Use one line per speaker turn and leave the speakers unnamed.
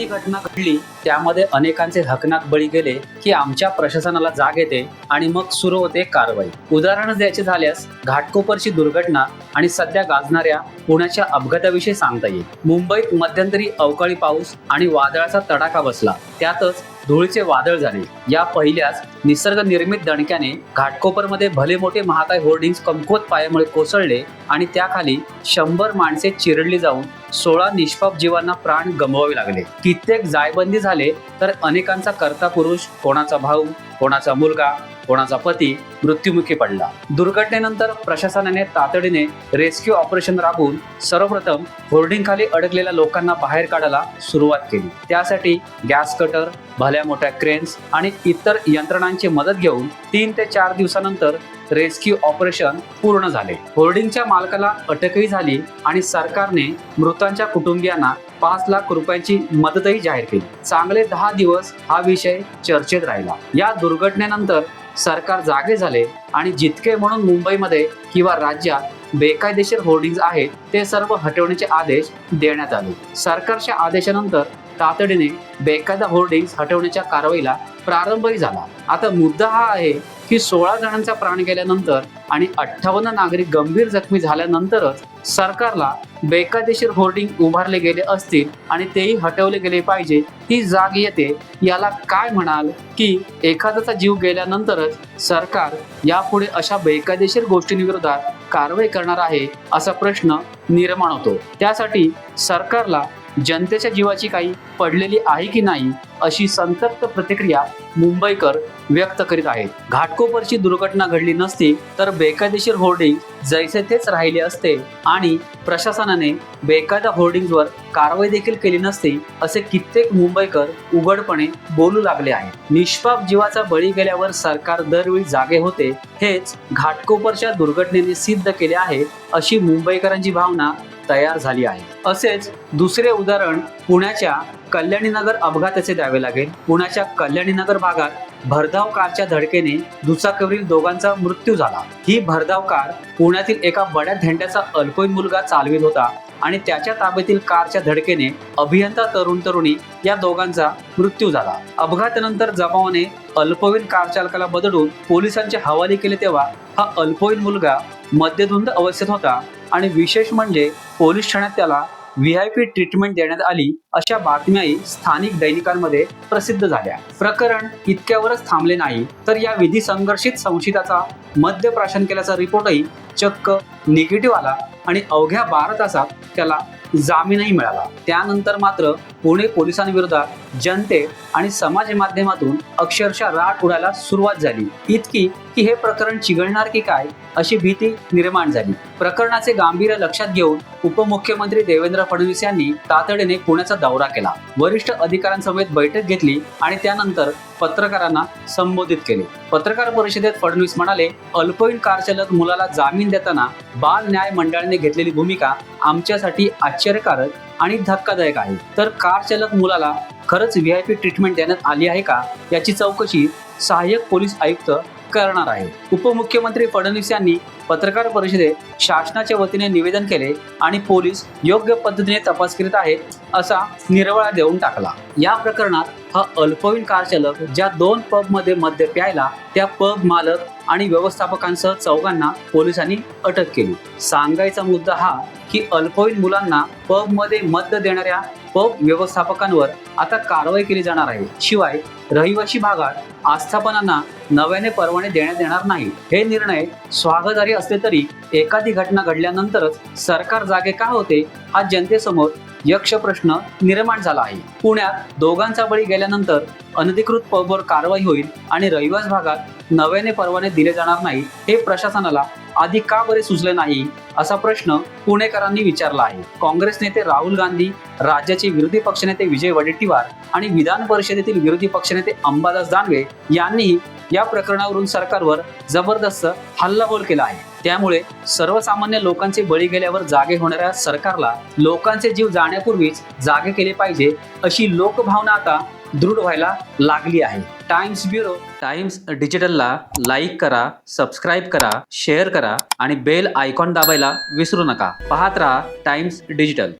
एखादी घटना घडली त्यामध्ये अनेकांचे हकनाक बळी गेले की आमच्या प्रशासनाला जाग येते आणि मग सुरू होते कारवाई. उदाहरण द्यायचे झाल्यास घाटकोपरची दुर्घटना आणि सध्या गाजणाऱ्या पुण्याच्या अपघाताविषयी सांगता येईल. मुंबईत मध्यंतरी अवकाळी पाऊस आणि वादळाचा तडाखा बसला. त्यातच धुळीचे वादळ झाले. या पहिल्याच निसर्ग निर्मित दणक्याने घाटकोपरमध्ये भले मोठे महाकाय होर्डिंग्स कमकुवत पायामुळे कोसळले आणि त्याखाली शंभर माणसे चिरडली जाऊन सोळा निष्पाप जीवांना प्राण गमवावे लागले. कित्येक जायबंदी झाले तर अनेकांचा कर्ता पुरुष कोणाचा भाऊ कोणाचा मुलगा कोणाचा पती मृत्युमुखी पडला. दुर्घटनेनंतर प्रशासनाने तातडीने रेस्क्यू ऑपरेशन राबवून सर्वप्रथम होर्डिंग खाली अडकलेल्या लोकांना बाहेर काढायला सुरुवात केली. त्यासाठी गॅस कटर भल्या मोठ्या क्रेन्स आणि इतर यंत्रणांची मदत घेऊन तीन ते चार दिवसानंतर रेस्क्यू ऑपरेशन पूर्ण झाले. होर्डिंगच्या मालकाला अटकही झाली आणि सरकारने मृतांच्या कुटुंबियांना पाच लाख रुपयांची मदतही जाहीर केली. चांगले दहा दिवस हा विषय चर्चेत राहिला. या दुर्घटनेनंतर सरकार जागे झाले आणि जितके म्हणून मुंबईमध्ये किंवा राज्यात बेकायदेशीर होर्डिंग्ज आहेत ते सर्व हटवण्याचे आदेश देण्यात आले. सरकारच्या आदेशानंतर तातडीने बेकायदा होर्डिंग हटवण्याच्या कारवाईला प्रारंभही झाला. आता मुद्दा हा आहे की सोळा जणांचा प्राण गेल्यानंतर आणि अठ्ठावन्न नागरिक गंभीर जखमी झाल्यानंतरच सरकारला बेकायदेशीर होर्डिंग उभारले गेले असतील आणि तेही हटवले गेले पाहिजे ही जाग येते. याला काय म्हणाल की एखाद्याचा जीव गेल्यानंतरच सरकार यापुढे अशा बेकायदेशीर गोष्टींविरोधात कारवाई करणार आहे असा प्रश्न निर्माण होतो. त्यासाठी सरकारला जनतेच्या जीवाची काही पडलेली आहे की नाही अशी संतप्त प्रतिक्रिया मुंबईकर व्यक्त करीत आहेत. घाटकोपरची दुर्घटना घडली नसती तर बेकायदेशीर होर्डिंग जैसे तेच राहिले असते आणि प्रशासनाने बेकायदा होर्डिंगवर कारवाई देखील केली नसती असे कित्येक मुंबईकर उघडपणे बोलू लागले आहेत. निष्पाप जीवाचा बळी गेल्यावर सरकार दरवेळी जागे होते हेच घाटकोपरच्या दुर्घटनेने सिद्ध केले आहे अशी मुंबईकरांची भावना तयार झाली आहे. असेच दुसरे उदाहरण पुण्याच्या कल्याणीनगर अपघाताचे द्यावे लागेल. पुण्याच्या कल्याणीनगर भागात भरधाव कारच्या धडकेने दुचाकीवरील दोघांचा मृत्यू झाला. ही भरधाव कार पुण्यातील एका बड्या धेंड्याचा अल्पवयीन मुलगा चालवित होता आणि त्याच्या ताब्यातील कारच्या धडकेने अभियंता तरुण तरुणी या दोघांचा मृत्यू झाला. अपघातानंतर जमावाने अल्पवयीन कार चालकाला बदलून पोलिसांच्या हवाले केले तेव्हा हा अल्पवयीन मुलगा मद्यधुंद अवस्थेत होता आणि विशेष म्हणजे पोलीस ठाण्यात त्याला व्ही आय पी ट्रीटमेंट देण्यात आली अशा बातम्याही स्थानिक दैनिकांमध्ये प्रसिद्ध झाल्या. प्रकरण इतक्यावरच थांबले नाही तर या विधी संघर्षित संशयिताचा मद्यप्राशन केल्याचा रिपोर्टही चक्क निगेटिव्ह आला आणि अवघ्या बारा तासात त्याला जामीनही मिळाला. त्यानंतर मात्र पुणे पोलिसांविरोधात जनते आणि समाज माध्यमातून अक्षरशः राट उडायला सुरुवात झाली. इतकी की हे प्रकरण चिघळणार की काय अशी भीती निर्माण झाली. प्रकरणाचे गांभीर्य लक्षात घेऊन उपमुख्यमंत्री देवेंद्र फडणवीस यांनी तातडीने पुण्याचा दौरा केला. वरिष्ठ अधिकाऱ्यांसमवेत बैठक घेतली आणि त्यानंतर पत्रकारांना संबोधित केले. पत्रकार परिषदेत फडणवीस म्हणाले अल्पवयीन कार चालक मुलाला जामीन देताना बाल न्याय मंडळाने घेतलेली भूमिका आमच्यासाठी आश्चर्यकारक आणि धक्कादायक आहे. तर कार चालक मुलाला खरंच व्ही आय पी ट्रीटमेंट देण्यात आली आहे का? याची चौकशी सहाय्यक पोलीस आयुक्त करणार आहे. उपमुख्यमंत्री फडणवीस यांनी पत्रकार परिषदेत शासनाच्या वतीने निवेदन केले आणि पोलीस योग्य पद्धतीने तपास करीत आहेत असा निर्वाळा देऊन टाकला. या प्रकरणात हा अल्पवयीन कार चालक ज्या दोन पबमध्ये मद्य प्यायला त्या पब मालक आणि व्यवस्थापकांसह चौघांना पोलिसांनी अटक केली. सांगायचा मुद्दा हा की अल्पवयीन मुलांना पबमध्ये मद्य देणाऱ्या पब व्यवस्थापकांवर आता कारवाई केली जाणार आहे. शिवाय रहिवाशी भागात आस्थापनांना नव्याने परवाने देण्यात येणार नाही. हे निर्णय स्वागतार्ह असले तरी एखादी घटना घडल्यानंतरच सरकार जागे का होते हा जनतेसमोर यक्ष प्रश्न निर्माण झाला आहे. पुण्यात दोघांचा बळी गेल्यानंतर अनधिकृत पबवर कारवाई होईल आणि रहिवास भागात नव्याने परवाने दिले जाणार नाही हे प्रशासनाला आधी का बरे सुचले नाही? असा प्रश्न पुणेकरांनी विचारला आहे. काँग्रेस नेते राहुल गांधी राज्याचे विरोधी पक्षनेते विजय वडेट्टीवार आणि विधान परिषदेतील विरोधी पक्षनेते अंबादास दानवे यांनीही या प्रकरणावरून सरकारवर जबरदस्त हल्लाबोल केला आहे. त्यामुळे सर्वसामान्य लोकांचे बळी गेल्यावर जागे होणाऱ्या सरकारला लोकांचे जीव जाण्यापूर्वीच जागे केले पाहिजे अशी लोकभावना आता दृढ व्हायला लागली आहे. टाइम्स ब्युरो टाइम्स डिजिटलला लाईक करा सबस्क्राईब करा शेअर करा आणि बेल आयकॉन दाबायला विसरू नका. पाहत राहा टाइम्स डिजिटल